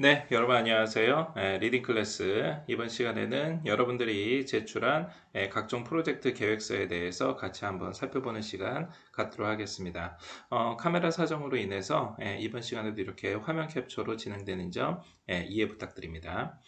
네, 여러분 안녕하세요. 에, 리딩 클래스 이번 시간에는 여러분들이 제출한 에, 각종 프로젝트 계획서에 대해서 같이 한번 살펴보는 시간 갖도록 하겠습니다. 어, 카메라 사정으로 인해서 에, 이번 시간에도 이렇게 화면 캡처로 진행되는 점 이해 부탁드립니다.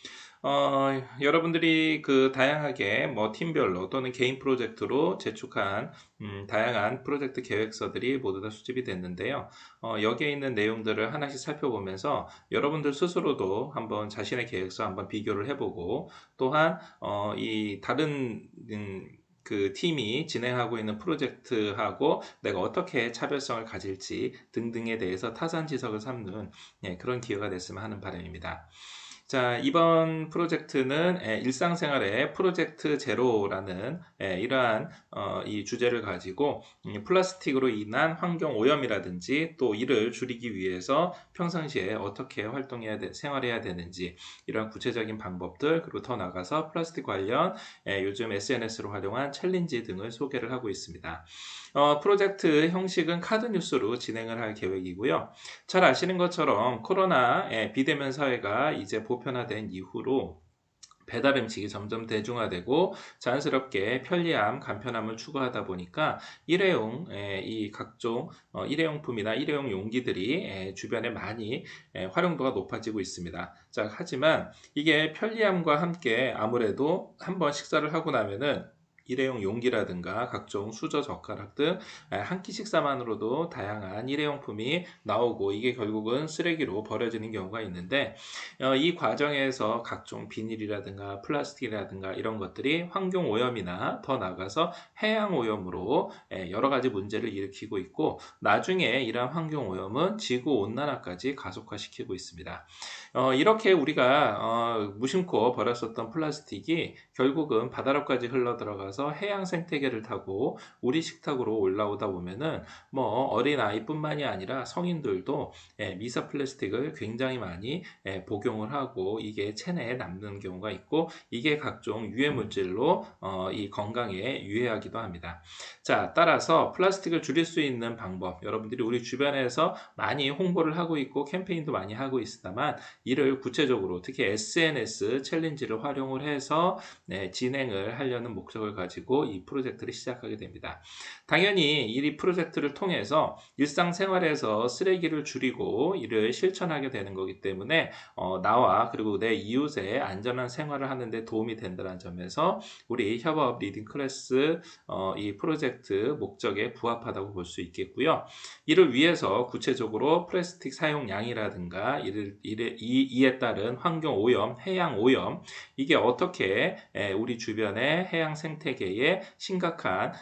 어, 여러분들이 그 다양하게 뭐 팀별로 또는 개인 프로젝트로 제출한 음, 다양한 프로젝트 계획서들이 모두 다 수집이 됐는데요. 어, 여기에 있는 내용들을 하나씩 살펴보면서 여러분들 스스로도 한번 자신의 계획서 한번 비교를 해보고 또한 어, 이 다른 음, 그 팀이 진행하고 있는 프로젝트하고 내가 어떻게 차별성을 가질지 등등에 대해서 타산지석을 삼는 예, 그런 기회가 됐으면 하는 바람입니다. 자, 이번 프로젝트는 일상생활의 프로젝트 제로라는 이러한 어, 이 주제를 가지고 플라스틱으로 인한 환경 오염이라든지 또 이를 줄이기 위해서 평상시에 어떻게 활동해야 돼, 생활해야 되는지 이런 구체적인 방법들 그리고 더 나가서 플라스틱 관련 요즘 SNS로 활용한 챌린지 등을 소개를 하고 있습니다. 어, 프로젝트 형식은 카드 뉴스로 진행을 할 계획이고요. 잘 아시는 것처럼 코로나 비대면 사회가 이제 보편화된 이후로 배달 음식이 점점 대중화되고 자연스럽게 편리함, 간편함을 추구하다 보니까 일회용 이 각종 어, 일회용품이나 일회용 용기들이 주변에 많이 활용도가 높아지고 있습니다. 자, 하지만 이게 편리함과 함께 아무래도 한번 식사를 하고 나면은 일회용 용기라든가 각종 수저 젓가락 등 한 끼 식사만으로도 다양한 일회용품이 나오고 이게 결국은 쓰레기로 버려지는 경우가 있는데 어, 이 과정에서 각종 비닐이라든가 플라스틱이라든가 이런 것들이 환경 오염이나 더 나아가서 해양 오염으로 여러 가지 문제를 일으키고 있고 나중에 이러한 환경 오염은 지구 온난화까지 가속화시키고 있습니다. 어, 이렇게 우리가 어, 무심코 버렸었던 플라스틱이 결국은 바다로까지 흘러 들어가서 해양 생태계를 타고 우리 식탁으로 올라오다 보면은 뭐 어린 아이뿐만이 아니라 성인들도 예, 미세 플라스틱을 굉장히 많이 예, 복용을 하고 이게 체내에 남는 경우가 있고 이게 각종 유해 물질로 어, 이 건강에 유해하기도 합니다. 자, 따라서 플라스틱을 줄일 수 있는 방법 여러분들이 우리 주변에서 많이 홍보를 하고 있고 캠페인도 많이 하고 있습니다만 이를 구체적으로 특히 SNS 챌린지를 활용을 해서 네, 진행을 하려는 목적을 가지고 이 프로젝트를 시작하게 됩니다. 당연히 이 프로젝트를 통해서 일상생활에서 쓰레기를 줄이고 이를 실천하게 되는 거기 때문에 어, 나와 그리고 내 이웃의 안전한 생활을 하는데 도움이 된다는 점에서 우리 협업 리딩 클래스 어, 이 프로젝트 목적에 부합하다고 볼 수 있겠고요. 이를 위해서 구체적으로 플라스틱 사용량이라든가 이를, 이를, 이 이에 따른 환경 오염, 해양 오염 이게 어떻게 우리 주변의 해양 생태 계에 심각한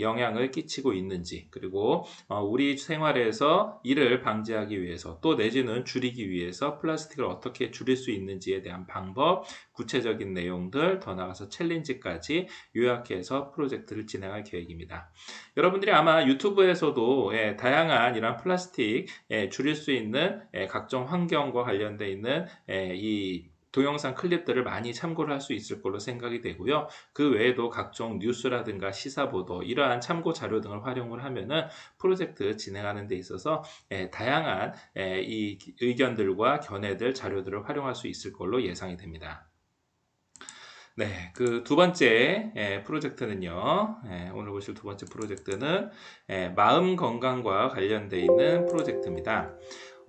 영향을 끼치고 있는지 그리고 어, 우리 생활에서 이를 방지하기 위해서 또 내지는 줄이기 위해서 플라스틱을 어떻게 줄일 수 있는지에 대한 방법, 구체적인 내용들, 더 나아가서 챌린지까지 요약해서 프로젝트를 진행할 계획입니다. 여러분들이 아마 유튜브에서도 다양한 이런 플라스틱 줄일 수 있는 각종 환경과 있는 있는 이 동영상 클립들을 많이 참고를 할 수 있을 걸로 생각이 되고요. 그 외에도 각종 뉴스라든가 시사 보도 이러한 참고 자료 등을 활용을 하면은 프로젝트 진행하는 데 있어서 다양한 이 의견들과 견해들 자료들을 활용할 수 있을 걸로 예상이 됩니다. 네, 그 두 번째 에, 프로젝트는요. 에, 오늘 보실 두 번째 프로젝트는 에, 마음 건강과 관련되어 있는 프로젝트입니다.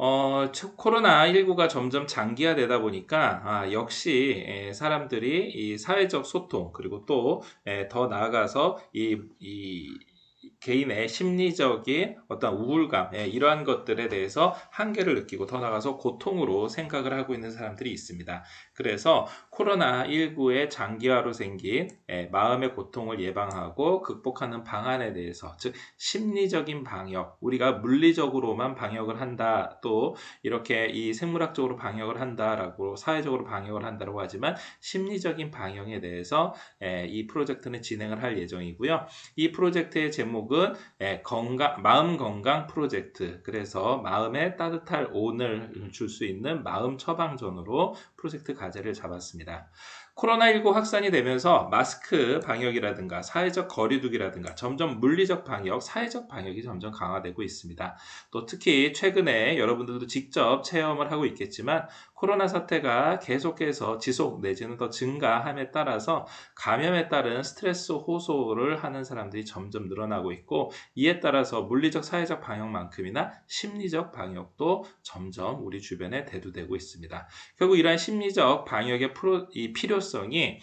어, 코로나19가 점점 장기화되다 보니까, 아, 역시, 에, 사람들이 이 사회적 소통, 그리고 또, 에, 더 나아가서 이, 이, 개인의 심리적인 어떤 우울감 예, 이러한 것들에 대해서 한계를 느끼고 더 나가서 고통으로 생각을 하고 있는 사람들이 있습니다. 그래서 코로나19의 장기화로 생긴 예, 마음의 고통을 예방하고 극복하는 방안에 대해서 즉 심리적인 방역 우리가 물리적으로만 방역을 한다 또 이렇게 이 생물학적으로 방역을 한다라고 사회적으로 방역을 한다고 하지만 심리적인 방역에 대해서 예, 이 프로젝트는 진행을 할 예정이고요. 이 프로젝트의 제목 제목은 예, 건강, 마음 건강 프로젝트. 그래서 마음에 따뜻할 온을 줄 수 있는 마음 처방전으로 프로젝트 과제를 잡았습니다. 코로나19 확산이 되면서 마스크 방역이라든가 사회적 거리두기라든가 점점 물리적 방역, 사회적 방역이 점점 강화되고 있습니다. 또 특히 최근에 여러분들도 직접 체험을 하고 있겠지만 코로나 사태가 계속해서 지속 내지는 더 증가함에 따라서 감염에 따른 스트레스 호소를 하는 사람들이 점점 늘어나고 있고 이에 따라서 물리적 사회적 방역만큼이나 심리적 방역도 점점 우리 주변에 대두되고 있습니다. 결국 이러한 심리적 방역의 프로, 이 필요성이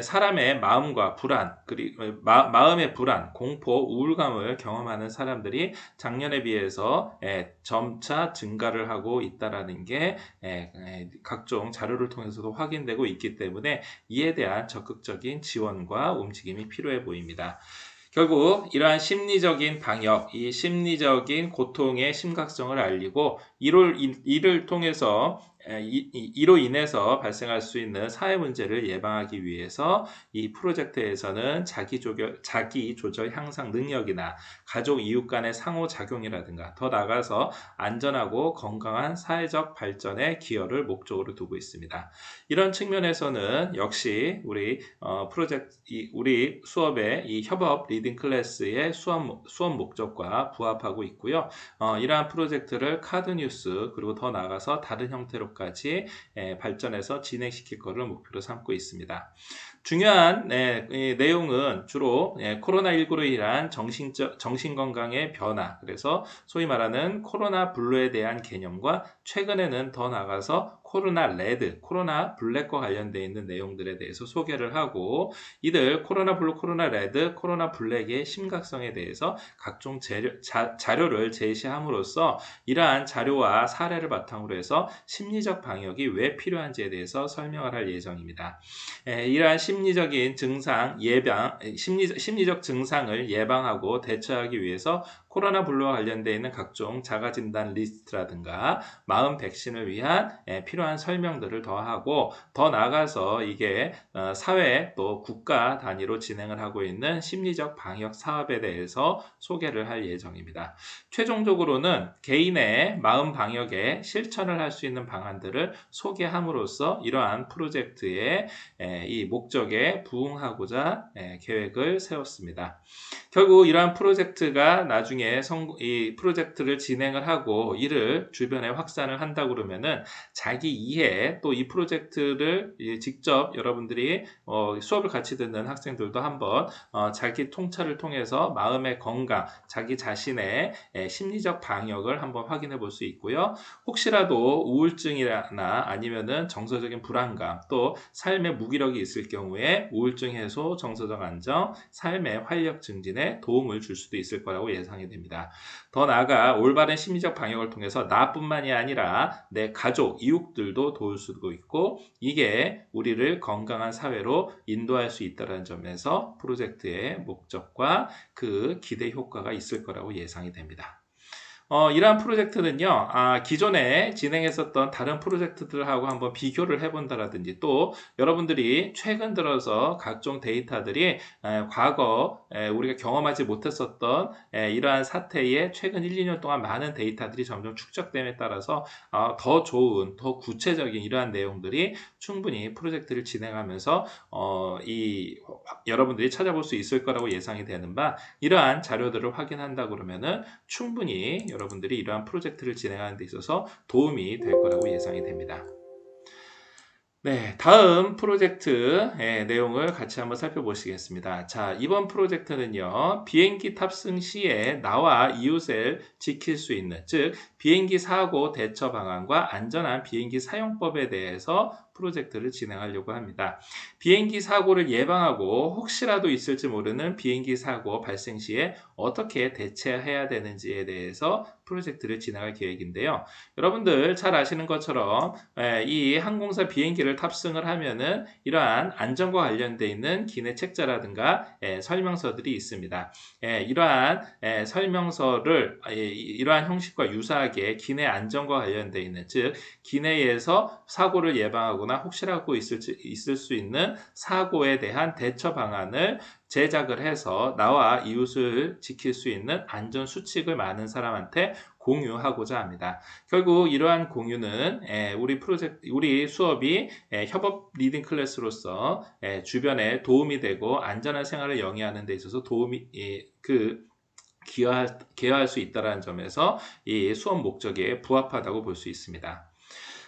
사람의 마음과 불안, 그리고 마, 마음의 불안, 공포, 우울감을 경험하는 사람들이 작년에 비해서 점차 증가를 하고 있다라는 게 각종 자료를 통해서도 확인되고 있기 때문에 이에 대한 적극적인 지원과 움직임이 필요해 보입니다. 결국 이러한 심리적인 방역, 이 심리적인 고통의 심각성을 알리고 이를, 이를 통해서 이로 인해서 발생할 수 있는 사회 문제를 예방하기 위해서 이 프로젝트에서는 자기 조절, 자기 조절 향상 능력이나 가족 이웃 간의 상호 작용이라든가 더 나아가서 안전하고 건강한 사회적 발전에 기여를 목적으로 두고 있습니다. 이런 측면에서는 역시 우리 어, 프로젝트, 우리 수업의 이 협업 리딩 클래스의 수업, 수업 목적과 부합하고 있고요. 어, 이러한 프로젝트를 카드 뉴스 그리고 더 나아가서 다른 형태로 정도까지 발전해서 진행시킬 것을 목표로 삼고 있습니다. 중요한 네, 내용은 주로 예, 코로나19로 인한 정신적, 정신건강의 변화, 그래서 소위 말하는 코로나 블루에 대한 개념과 최근에는 더 나가서 코로나 레드, 코로나 블랙과 관련되어 있는 내용들에 대해서 소개를 하고 이들 코로나 블루, 코로나 레드, 코로나 블랙의 심각성에 대해서 각종 재료, 자, 자료를 제시함으로써 이러한 자료와 사례를 바탕으로 해서 심리적 방역이 왜 필요한지에 대해서 설명을 할 예정입니다. 에, 이러한 심리적인 증상 예방, 심리, 심리적 증상을 예방하고 대처하기 위해서 코로나 블루와 관련되어 있는 각종 자가진단 리스트라든가 마음 백신을 위한 예, 필요한 설명들을 더하고 더 나아가서 이게 어, 사회 또 국가 단위로 진행을 하고 있는 심리적 방역 사업에 대해서 소개를 할 예정입니다. 최종적으로는 개인의 마음 방역에 실천을 할 수 있는 방안들을 소개함으로써 이러한 프로젝트의 예, 이 목적에 부응하고자 예, 계획을 세웠습니다. 결국 이러한 프로젝트가 나중에 성, 이 프로젝트를 진행을 하고 이를 주변에 확산을 한다 그러면은 자기 이해 또 이 프로젝트를 직접 여러분들이 어, 수업을 같이 듣는 학생들도 한번 어, 자기 통찰을 통해서 마음의 건강, 자기 자신의 에, 심리적 방역을 한번 확인해 볼 수 있고요. 혹시라도 우울증이나 아니면은 정서적인 불안감 또 삶의 무기력이 있을 경우에 우울증 해소, 정서적 안정, 삶의 활력 증진에 도움을 줄 수도 있을 거라고 예상이 됩니다. 더 나아가 올바른 심리적 방역을 통해서 나뿐만이 아니라 내 가족, 이웃들도 도울 수도 있고 이게 우리를 건강한 사회로 인도할 수 있다는 점에서 프로젝트의 목적과 그 기대 효과가 있을 거라고 예상이 됩니다. 어, 이러한 프로젝트는요, 아, 기존에 진행했었던 다른 프로젝트들하고 한번 비교를 해본다라든지 또 여러분들이 최근 들어서 각종 데이터들이 에, 과거 에, 우리가 경험하지 못했었던 에, 이러한 사태에 최근 1, 2년 동안 많은 데이터들이 점점 축적됨에 따라서 어, 더 좋은, 더 구체적인 이러한 내용들이 충분히 프로젝트를 진행하면서 어, 이 여러분들이 찾아볼 수 있을 거라고 예상이 되는 바 이러한 자료들을 확인한다 그러면은 충분히 여러분 들이 이러한 프로젝트를 진행하는 데 있어서 도움이 될 거라고 예상이 됩니다. 네, 다음 프로젝트의 내용을 같이 한번 살펴보시겠습니다. 자, 이번 프로젝트는요, 비행기 탑승 시에 나와 이웃을 지킬 수 있는, 즉, 비행기 사고 대처 방안과 안전한 비행기 사용법에 대해서 프로젝트를 진행하려고 합니다. 비행기 사고를 예방하고 혹시라도 있을지 모르는 비행기 사고 발생 시에 어떻게 대처해야 되는지에 대해서 프로젝트를 진행할 계획인데요. 여러분들 잘 아시는 것처럼 이 항공사 비행기를 탑승을 하면은 이러한 안전과 관련되어 있는 기내 책자라든가 설명서들이 있습니다. 이러한 설명서를 이러한 형식과 유사하게 기내 안전과 관련되어 있는 즉 기내에서 사고를 예방하 거나 혹시라도 있을, 있을 수 있는 사고에 대한 대처 방안을 제작을 해서 나와 이웃을 지킬 수 있는 안전 수칙을 많은 사람한테 공유하고자 합니다. 결국 이러한 공유는 예, 우리 프로젝트, 우리 수업이 예, 협업 리딩 클래스로서 예, 주변에 도움이 되고 안전한 생활을 영위하는 데 있어서 도움이 그 기여할, 기여할 수 있다는 점에서 이 수업 목적에 부합하다고 볼 수 있습니다.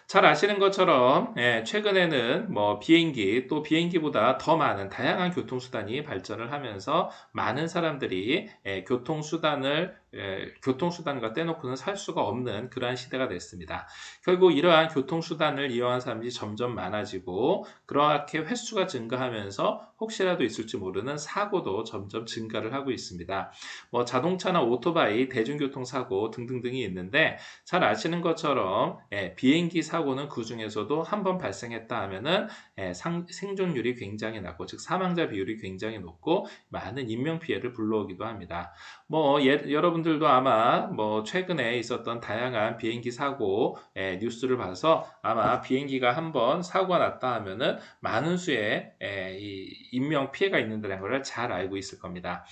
잘 아시는 것처럼 예, 최근에는 뭐 비행기 또 비행기보다 더 많은 다양한 교통수단이 발전을 하면서 많은 사람들이 예, 교통수단을 예, 교통수단과 떼놓고는 살 수가 없는 그러한 시대가 됐습니다. 결국 이러한 교통수단을 이용한 사람들이 점점 많아지고 그렇게 횟수가 증가하면서 혹시라도 있을지 모르는 사고도 점점 증가를 하고 있습니다. 뭐 자동차나 오토바이, 대중교통 사고 등등등이 있는데 잘 아시는 것처럼 예, 비행기 사고는 그 중에서도 한 번 발생했다 하면은 예, 상, 생존율이 굉장히 낮고 즉 사망자 비율이 굉장히 높고 많은 인명 피해를 불러오기도 합니다. 뭐 예, 여러분 들도 아마 뭐 최근에 있었던 다양한 비행기 사고 예, 뉴스를 봐서 아마 비행기가 한번 사고가 났다 하면은 많은 수의 예, 인명 피해가 있는다는 것을 잘 알고 있을 겁니다.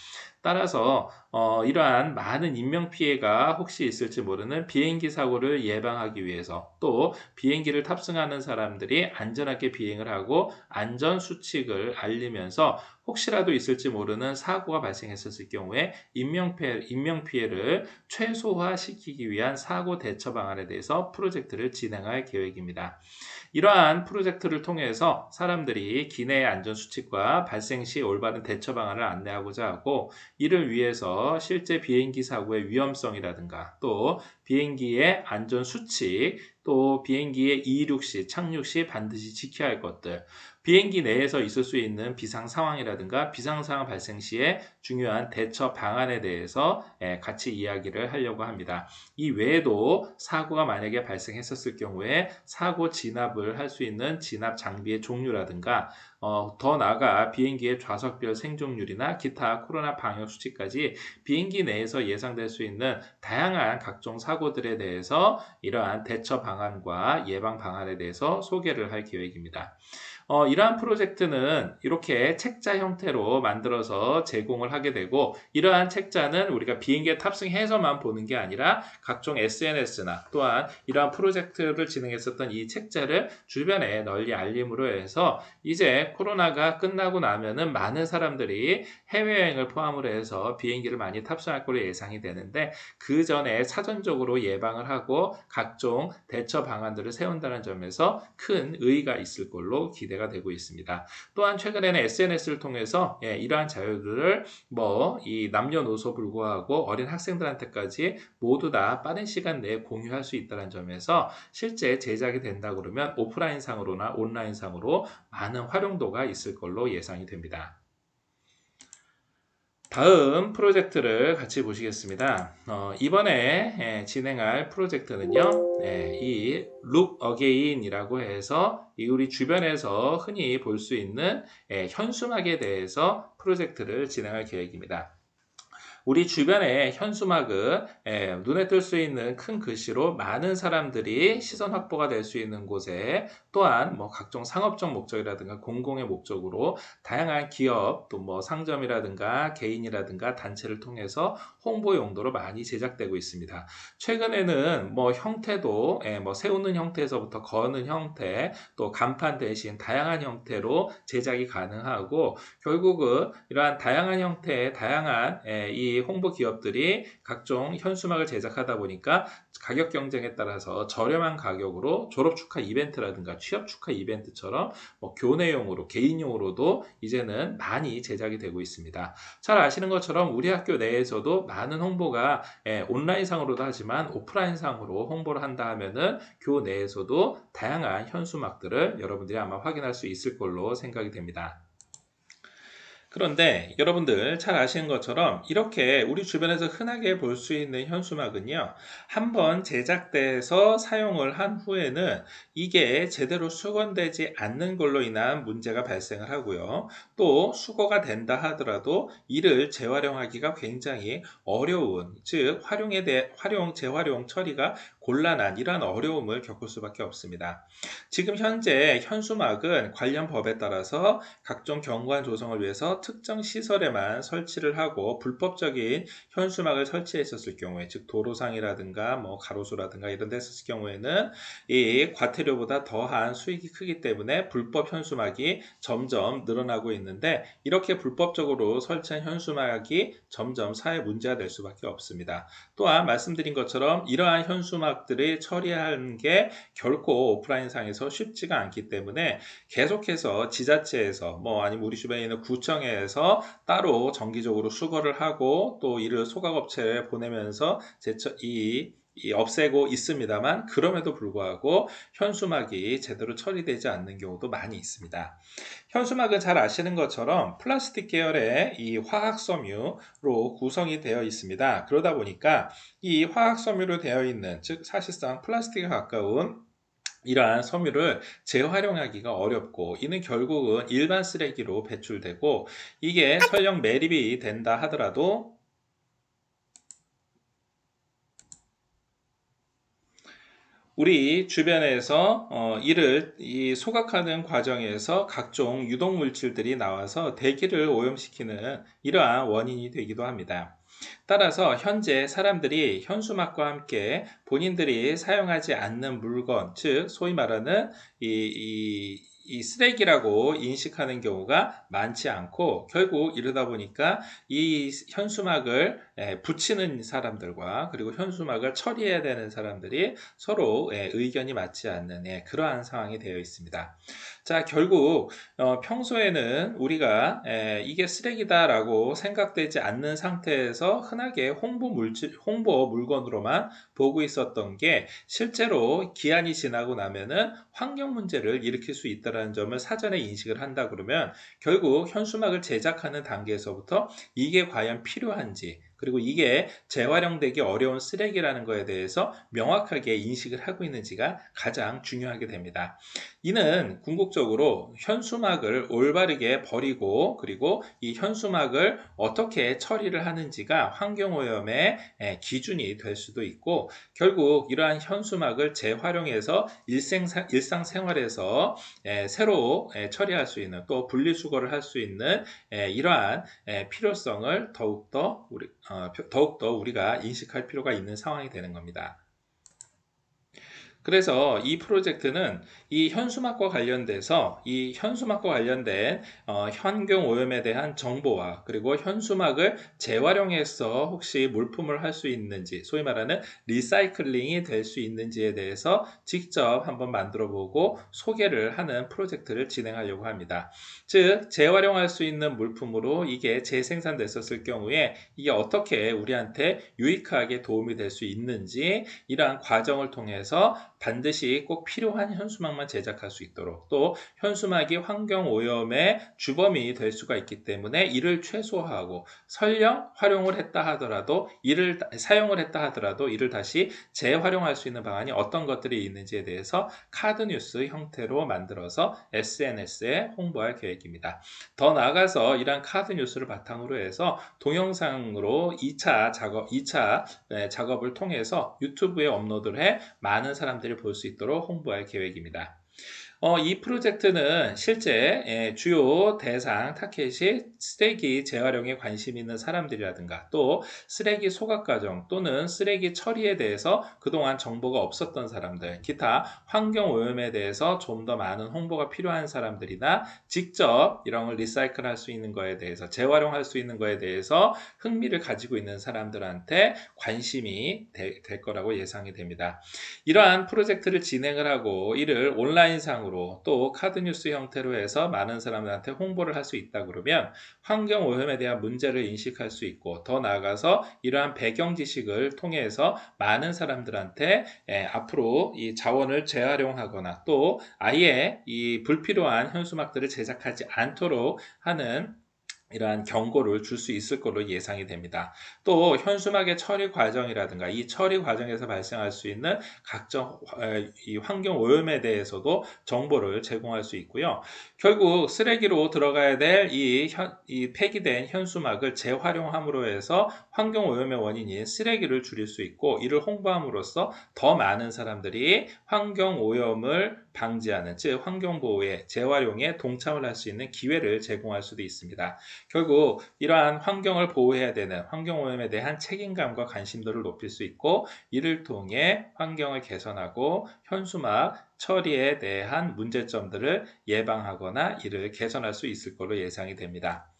따라서 어, 이러한 많은 인명 피해가 혹시 있을지 모르는 비행기 사고를 예방하기 위해서 또 비행기를 탑승하는 사람들이 안전하게 비행을 하고 안전 수칙을 알리면서 혹시라도 있을지 모르는 사고가 발생했었을 경우에 인명피해, 인명피해를 최소화시키기 위한 사고 대처 방안에 대해서 프로젝트를 진행할 계획입니다. 이러한 프로젝트를 통해서 사람들이 기내 안전 수칙과 발생 시 올바른 대처 방안을 안내하고자 하고 이를 위해서 실제 비행기 사고의 위험성이라든가 또 비행기의 안전 수칙 또 비행기의 이륙 시 착륙 시 반드시 지켜야 할 것들 비행기 내에서 있을 수 있는 비상 상황이라든가 비상 상황 발생 시에 중요한 대처 방안에 대해서 예, 같이 이야기를 하려고 합니다. 이 외에도 사고가 만약에 발생했었을 경우에 사고 진압을 할 수 있는 진압 장비의 종류라든가 어, 더 나아가 비행기의 좌석별 생존율이나 기타 코로나 방역 수치까지 비행기 내에서 예상될 수 있는 다양한 각종 사고들에 대해서 이러한 대처 방안과 예방 방안에 대해서 소개를 할 계획입니다. 어, 이러한 프로젝트는 이렇게 책자 형태로 만들어서 제공을 하게 되고 이러한 책자는 우리가 비행기에 탑승해서만 보는 게 아니라 각종 SNS나 또한 이러한 프로젝트를 진행했었던 이 책자를 주변에 널리 알림으로 해서 이제 코로나가 끝나고 나면은 많은 사람들이 해외여행을 포함으로 해서 비행기를 많이 탑승할 걸로 예상이 되는데 그 전에 사전적으로 예방을 하고 각종 대처 방안들을 세운다는 점에서 큰 의의가 있을 걸로 기대 기대가 되고 있습니다. 또한 최근에는 SNS를 통해서 예, 이러한 자유들을 뭐 이 남녀노소 불구하고 어린 학생들한테까지 모두 다 빠른 시간 내에 공유할 수 있다는 점에서 실제 제작이 된다 그러면 오프라인 상으로나 온라인 상으로 많은 활용도가 있을 걸로 예상이 됩니다. 다음 프로젝트를 같이 보시겠습니다. 어, 이번에 예, 진행할 프로젝트는요, 예, 이 Look Again이라고 해서 우리 주변에서 흔히 볼 수 있는 예, 현수막에 대해서 프로젝트를 진행할 계획입니다. 우리 주변의 현수막은 예, 눈에 뜰 수 있는 큰 글씨로 많은 사람들이 시선 확보가 될 수 있는 곳에 또한 뭐 각종 상업적 목적이라든가 공공의 목적으로 다양한 기업 또 뭐 상점이라든가 개인이라든가 단체를 통해서 홍보 용도로 많이 제작되고 있습니다. 최근에는 뭐 형태도 예, 뭐 세우는 형태에서부터 거는 형태 또 간판 대신 다양한 형태로 제작이 가능하고 결국은 이러한 다양한 형태의 다양한 예, 이 홍보 기업들이 각종 현수막을 제작하다 보니까 가격 경쟁에 따라서 저렴한 가격으로 졸업 축하 이벤트라든가 취업 축하 이벤트처럼 뭐 교내용으로 개인용으로도 이제는 많이 제작이 되고 있습니다. 잘 아시는 것처럼 우리 학교 내에서도 많은 홍보가 예, 온라인상으로도 하지만 오프라인상으로 홍보를 한다 하면은 교내에서도 다양한 현수막들을 여러분들이 아마 확인할 수 있을 걸로 생각이 됩니다. 그런데 여러분들 잘 아시는 것처럼 이렇게 우리 주변에서 흔하게 볼 수 있는 현수막은요, 한번 제작돼서 사용을 한 후에는 이게 제대로 수건되지 않는 걸로 인한 문제가 발생을 하고요. 또 수거가 된다 하더라도 이를 재활용하기가 굉장히 어려운, 즉 활용에 대해 활용 재활용 처리가 곤란한 이러한 어려움을 겪을 수밖에 없습니다. 지금 현재 현수막은 관련 법에 따라서 각종 경관 조성을 위해서 특정 시설에만 설치를 하고 불법적인 현수막을 설치했었을 경우에 즉 도로상이라든가 뭐 가로수라든가 이런 데 했었을 경우에는 이 과태료보다 더한 수익이 크기 때문에 불법 현수막이 점점 늘어나고 있는데 이렇게 불법적으로 설치한 현수막이 점점 사회 문제가 될 수밖에 없습니다. 또한 말씀드린 것처럼 이러한 현수막 들을 처리하는 게 결코 오프라인상에서 쉽지가 않기 때문에 계속해서 지자체에서 뭐 아니면 우리 주변에 있는 구청에서 따로 정기적으로 수거를 하고 또 이를 소각업체에 보내면서 제처 이, 이 없애고 있습니다만 그럼에도 불구하고 현수막이 제대로 처리되지 않는 경우도 많이 있습니다. 현수막은 잘 아시는 것처럼 플라스틱 계열의 이 화학 섬유로 구성이 되어 있습니다. 그러다 보니까 이 화학 섬유로 되어 있는 즉 사실상 플라스틱에 가까운 이러한 섬유를 재활용하기가 어렵고 이는 결국은 일반 쓰레기로 배출되고 이게 설령 매립이 된다 하더라도 우리 주변에서 어, 이를 이 소각하는 과정에서 각종 유독 물질들이 나와서 대기를 오염시키는 이러한 원인이 되기도 합니다. 따라서 현재 사람들이 현수막과 함께 본인들이 사용하지 않는 물건, 즉 소위 말하는 이, 이, 이 쓰레기라고 인식하는 경우가 많지 않고 결국 이러다 보니까 이 현수막을 예, 붙이는 사람들과 그리고 현수막을 처리해야 되는 사람들이 서로 예, 의견이 맞지 않는 예, 그러한 상황이 되어 있습니다. 자, 결국 어, 평소에는 우리가 이게 쓰레기다라고 생각되지 않는 상태에서 흔하게 홍보 물질, 홍보 물건으로만 보고 있었던 게 실제로 기한이 지나고 나면은 환경 문제를 일으킬 수 있다는 점을 사전에 인식을 한다 그러면 결국 현수막을 제작하는 단계에서부터 이게 과연 필요한지 그리고 이게 재활용되기 어려운 쓰레기라는 것에 대해서 명확하게 인식을 하고 있는지가 가장 중요하게 됩니다. 이는 궁극적으로 현수막을 올바르게 버리고 그리고 이 현수막을 어떻게 처리를 하는지가 환경오염의 기준이 될 수도 있고 결국 이러한 현수막을 재활용해서 일상생활에서 새로 처리할 수 있는 또 분리수거를 할 수 있는 이러한 필요성을 더욱더 우리 어, 더욱더 우리가 인식할 필요가 있는 상황이 되는 겁니다. 그래서 이 프로젝트는 이 현수막과 관련돼서 이 현수막과 관련된 어, 환경 오염에 대한 정보와 그리고 현수막을 재활용해서 혹시 물품을 할 수 있는지 소위 말하는 리사이클링이 될 수 있는지에 대해서 직접 한번 만들어 보고 소개를 하는 프로젝트를 진행하려고 합니다. 즉 재활용할 수 있는 물품으로 이게 재생산됐었을 경우에 이게 어떻게 우리한테 유익하게 도움이 될 수 있는지 이러한 과정을 통해서 반드시 꼭 필요한 현수막만 제작할 수 있도록 또 현수막이 환경 오염의 주범이 될 수가 있기 때문에 이를 최소화하고 설령 활용을 했다 하더라도 이를 사용을 했다 하더라도 이를 다시 재활용할 수 있는 방안이 어떤 것들이 있는지에 대해서 카드 뉴스 형태로 만들어서 SNS에 홍보할 계획입니다. 더 나아가서 이러한 카드 뉴스를 바탕으로 해서 동영상으로 2차 작업, 2차 작업을 통해서 유튜브에 업로드를 해 많은 사람들이 볼 수 있도록 홍보할 계획입니다. 어, 이 프로젝트는 실제 예, 주요 대상 타켓이 쓰레기 재활용에 관심 있는 사람들이라든가 또 쓰레기 소각 과정 또는 쓰레기 처리에 대해서 그동안 정보가 없었던 사람들, 기타 환경 오염에 대해서 좀 더 많은 홍보가 필요한 사람들이나 직접 이런 걸 리사이클 할 수 있는 거에 대해서 재활용할 수 있는 거에 대해서 흥미를 가지고 있는 사람들한테 관심이 되, 될 거라고 예상이 됩니다. 이러한 프로젝트를 진행을 하고 이를 온라인상으로 방식으로 또 카드뉴스 형태로 해서 많은 사람들한테 홍보를 할 수 있다 그러면 환경 오염에 대한 문제를 인식할 수 있고 더 나아가서 이러한 배경 지식을 통해서 많은 사람들한테 예, 앞으로 이 자원을 재활용하거나 또 아예 이 불필요한 현수막들을 제작하지 않도록 하는 이러한 경고를 줄 수 있을 걸로 예상이 됩니다. 또 현수막의 처리 과정이라든가 이 처리 과정에서 발생할 수 있는 각종 이 환경 오염에 대해서도 정보를 제공할 수 있고요. 결국 쓰레기로 들어가야 될이 이 폐기된 현수막을 재활용함으로 해서 환경 오염의 원인인 쓰레기를 줄일 수 있고 이를 홍보함으로써 더 많은 사람들이 환경 오염을 방지하는 즉 환경 보호에 재활용에 동참을 할 수 있는 기회를 제공할 수도 있습니다. 결국 이러한 환경을 보호해야 되는 환경 오염에 대한 책임감과 관심도를 높일 수 있고 이를 통해 환경을 개선하고 현수막 처리에 대한 문제점들을 예방하거나 이를 개선할 수 있을 것으로 예상이 됩니다.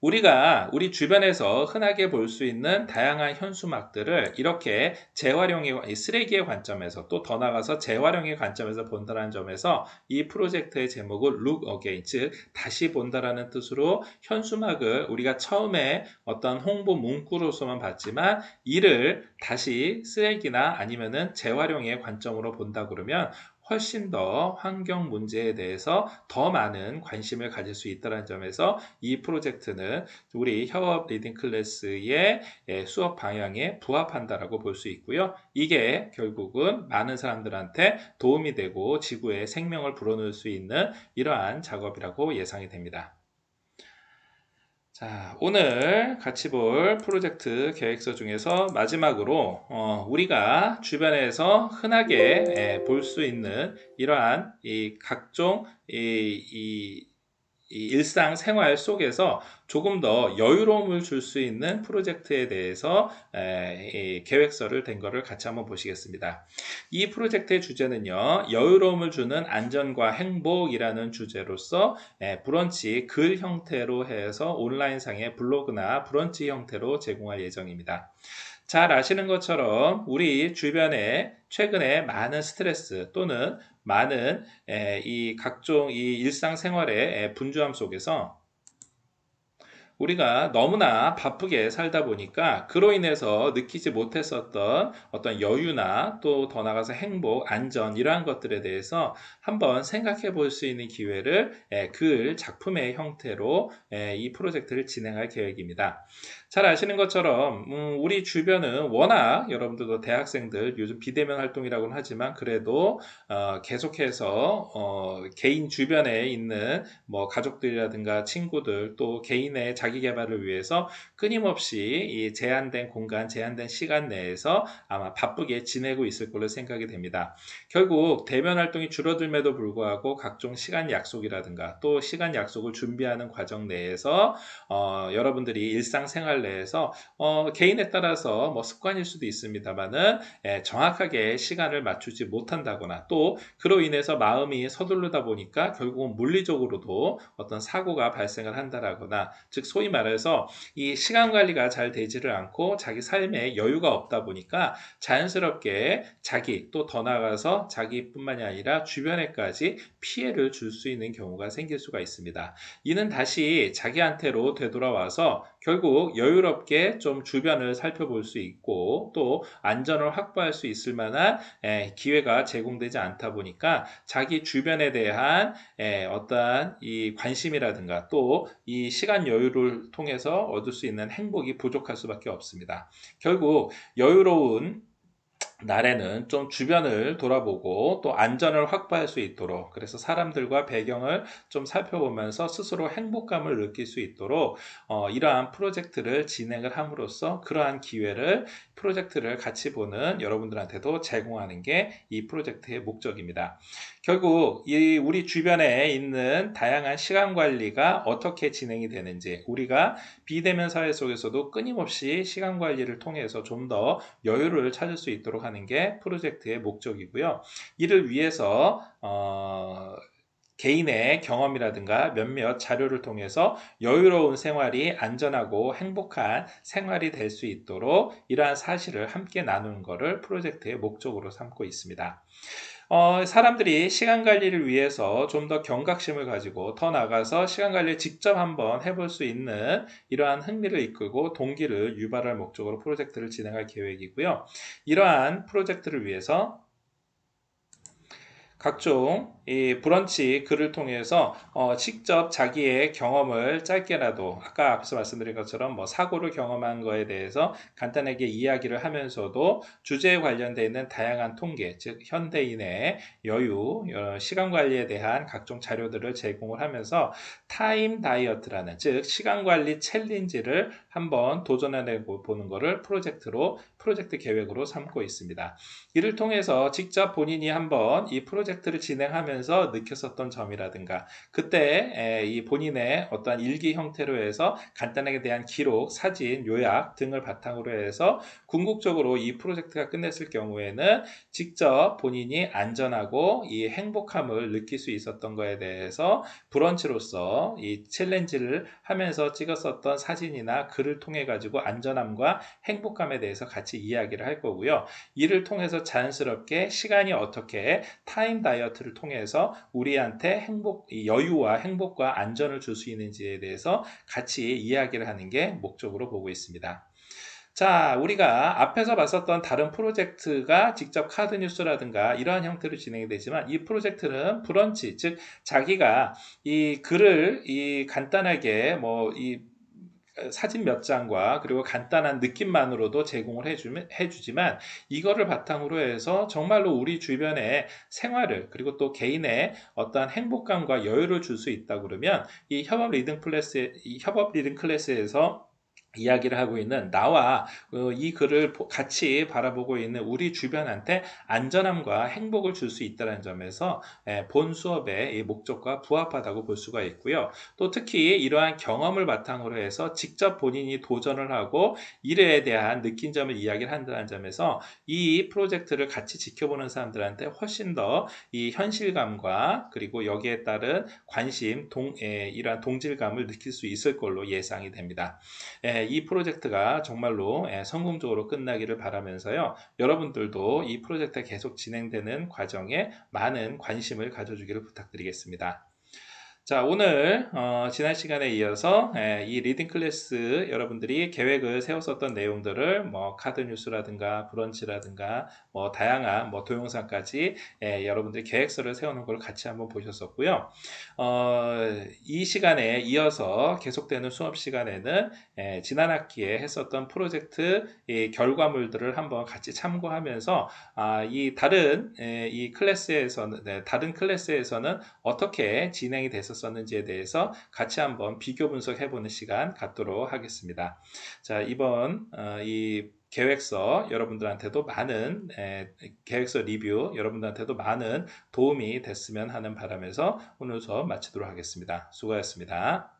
우리가 우리 주변에서 흔하게 볼 수 있는 다양한 현수막들을 이렇게 재활용의 쓰레기의 관점에서 또 더 나가서 재활용의 관점에서 본다는 점에서 이 프로젝트의 제목을 Look Again 즉 다시 본다라는 뜻으로 현수막을 우리가 처음에 어떤 홍보 문구로서만 봤지만 이를 다시 쓰레기나 아니면은 재활용의 관점으로 본다 그러면 훨씬 더 환경 문제에 대해서 더 많은 관심을 가질 수 있다는 점에서 이 프로젝트는 우리 협업 리딩 클래스의 예, 수업 방향에 부합한다라고 볼 수 있고요. 이게 결국은 많은 사람들한테 도움이 되고 지구의 생명을 불어넣을 수 있는 이러한 작업이라고 예상이 됩니다. 자, 오늘 같이 볼 프로젝트 계획서 중에서 마지막으로 어, 우리가 주변에서 흔하게 볼 수 있는 이러한 이 각종 이, 이 일상 생활 속에서 조금 더 여유로움을 줄 수 있는 프로젝트에 대해서 계획서를 된 거를 같이 한번 보시겠습니다. 이 프로젝트의 주제는요, 여유로움을 주는 안전과 행복이라는 주제로서 브런치 글 형태로 해서 온라인상의 블로그나 브런치 형태로 제공할 예정입니다. 잘 아시는 것처럼 우리 주변에 최근에 많은 스트레스 또는 많은 이 각종 이 일상생활의 분주함 속에서 우리가 너무나 바쁘게 살다 보니까 그로 인해서 느끼지 못했었던 어떤 여유나 또 더 나가서 행복, 안전 이러한 것들에 대해서 한번 생각해 볼 수 있는 기회를 글 작품의 형태로 이 프로젝트를 진행할 계획입니다. 잘 아시는 것처럼 음, 우리 주변은 워낙 여러분들도 대학생들 요즘 비대면 활동이라고는 하지만 그래도 어, 계속해서 어, 개인 주변에 있는 뭐 가족들이라든가 친구들 또 개인의 자기 개발을 위해서 끊임없이 이 제한된 공간, 제한된 시간 내에서 아마 바쁘게 지내고 있을 걸로 생각이 됩니다. 결국 대면 활동이 줄어들매도 불구하고 각종 시간 약속이라든가 또 시간 약속을 준비하는 과정 내에서 어, 여러분들이 일상생활 내에서 어, 개인에 따라서 뭐 습관일 수도 있습니다만은 예, 정확하게 시간을 맞추지 못한다거나 또 그로 인해서 마음이 서둘르다 보니까 결국은 물리적으로도 어떤 사고가 발생을 한다라거나 즉 소위 말해서 이 시간 관리가 잘 되지를 않고 자기 삶에 여유가 없다 보니까 자연스럽게 자기 또 더 나아가서 자기뿐만이 아니라 주변에까지 피해를 줄 수 있는 경우가 생길 수가 있습니다. 이는 다시 자기한테로 되돌아와서 결국 여유롭게 좀 주변을 살펴볼 수 있고 또 안전을 확보할 수 있을 만한 기회가 제공되지 않다 보니까 자기 주변에 대한 어떠한 이 관심이라든가 또 이 시간 여유를 통해서 얻을 수 있는 행복이 부족할 수밖에 없습니다. 결국 여유로운 날에는 좀 주변을 돌아보고 또 안전을 확보할 수 있도록 그래서 사람들과 배경을 좀 살펴보면서 스스로 행복감을 느낄 수 있도록 어, 이러한 프로젝트를 진행을 함으로써 그러한 기회를 프로젝트를 같이 보는 여러분들한테도 제공하는 게 이 프로젝트의 목적입니다. 결국 이 우리 주변에 있는 다양한 시간 관리가 어떻게 진행이 되는지 우리가 비대면 사회 속에서도 끊임없이 시간 관리를 통해서 좀 더 여유를 찾을 수 있도록 하는 게 프로젝트의 목적이고요. 이를 위해서 어, 개인의 경험이라든가 몇몇 자료를 통해서 여유로운 생활이 안전하고 행복한 생활이 될 수 있도록 이러한 사실을 함께 나누는 것을 프로젝트의 목적으로 삼고 있습니다. 어, 사람들이 시간 관리를 위해서 좀 더 경각심을 가지고 더 나가서 시간 관리를 직접 한번 해볼 수 있는 이러한 흥미를 이끌고 동기를 유발할 목적으로 프로젝트를 진행할 계획이고요. 이러한 프로젝트를 위해서 각종 이 브런치 글을 통해서 어, 직접 자기의 경험을 짧게라도 아까 앞에서 말씀드린 것처럼 뭐 사고를 경험한 거에 대해서 간단하게 이야기를 하면서도 주제에 관련되어 있는 다양한 통계, 즉 현대인의 여유, 어, 시간 관리에 대한 각종 자료들을 제공을 하면서 타임 다이어트라는 즉 시간 관리 챌린지를 한번 도전해 보는 것을 프로젝트로 프로젝트 계획으로 삼고 있습니다. 이를 통해서 직접 본인이 한번 이 프로젝트를 진행하면서 느꼈었던 점이라든가 그때 이 본인의 어떠한 일기 형태로 해서 간단하게 대한 기록, 사진, 요약 등을 바탕으로 해서 궁극적으로 이 프로젝트가 끝냈을 경우에는 직접 본인이 안전하고 이 행복함을 느낄 수 있었던 것에 대해서 브런치로서 이 챌린지를 하면서 찍었었던 사진이나 글을 통해 가지고 안전함과 행복감에 대해서 같이 이야기를 할 거고요. 이를 통해서 자연스럽게 시간이 어떻게 타임 다이어트를 통해서 우리한테 행복, 여유와 행복과 안전을 줄 수 있는지에 대해서 같이 이야기를 하는 게 목적으로 보고 있습니다. 자, 우리가 앞에서 봤었던 다른 프로젝트가 직접 카드 뉴스라든가 이러한 형태로 진행이 되지만 이 프로젝트는 브런치, 즉 자기가 이 글을 이 간단하게 뭐 이 사진 몇 장과 그리고 간단한 느낌만으로도 제공을 해주면, 해주지만 이거를 바탕으로 해서 정말로 우리 주변의 생활을 그리고 또 개인의 어떠한 행복감과 여유를 줄 수 있다 그러면 이 협업 리딩 클래스 이 협업 리딩 클래스에서 이야기를 하고 있는 나와 어, 이 글을 같이 바라보고 있는 우리 주변한테 안전함과 행복을 줄 수 있다는 점에서 예, 본 수업의 목적과 부합하다고 볼 수가 있고요. 또 특히 이러한 경험을 바탕으로 해서 직접 본인이 도전을 하고 이에 대한 느낀 점을 이야기를 한다는 점에서 이 프로젝트를 같이 지켜보는 사람들한테 훨씬 더 이 현실감과 그리고 여기에 따른 관심, 동, 예, 이러한 동질감을 느낄 수 있을 걸로 예상이 됩니다. 예, 이 프로젝트가 정말로 예, 성공적으로 끝나기를 바라면서요. 여러분들도 이 프로젝트가 계속 진행되는 과정에 많은 관심을 가져주기를 부탁드리겠습니다. 자, 오늘 어, 지난 시간에 이어서 에, 이 리딩 클래스 여러분들이 계획을 세웠었던 내용들을 뭐 카드 뉴스라든가 브런치라든가 뭐 다양한 뭐 동영상까지 에, 여러분들이 계획서를 세우는 걸 같이 한번 보셨었고요. 어, 이 시간에 이어서 계속되는 수업 시간에는 에, 지난 학기에 했었던 프로젝트 이 결과물들을 한번 같이 참고하면서 아, 이 다른 에, 이 클래스에서는 네, 다른 클래스에서는 어떻게 진행이 됐었 썼는지에 대해서 같이 한번 비교 분석해 보는 시간 갖도록 하겠습니다. 자, 이번 어, 이 계획서 여러분들한테도 많은 에, 계획서 리뷰 여러분들한테도 많은 도움이 됐으면 하는 바람에서 오늘 수업 마치도록 하겠습니다. 수고하셨습니다.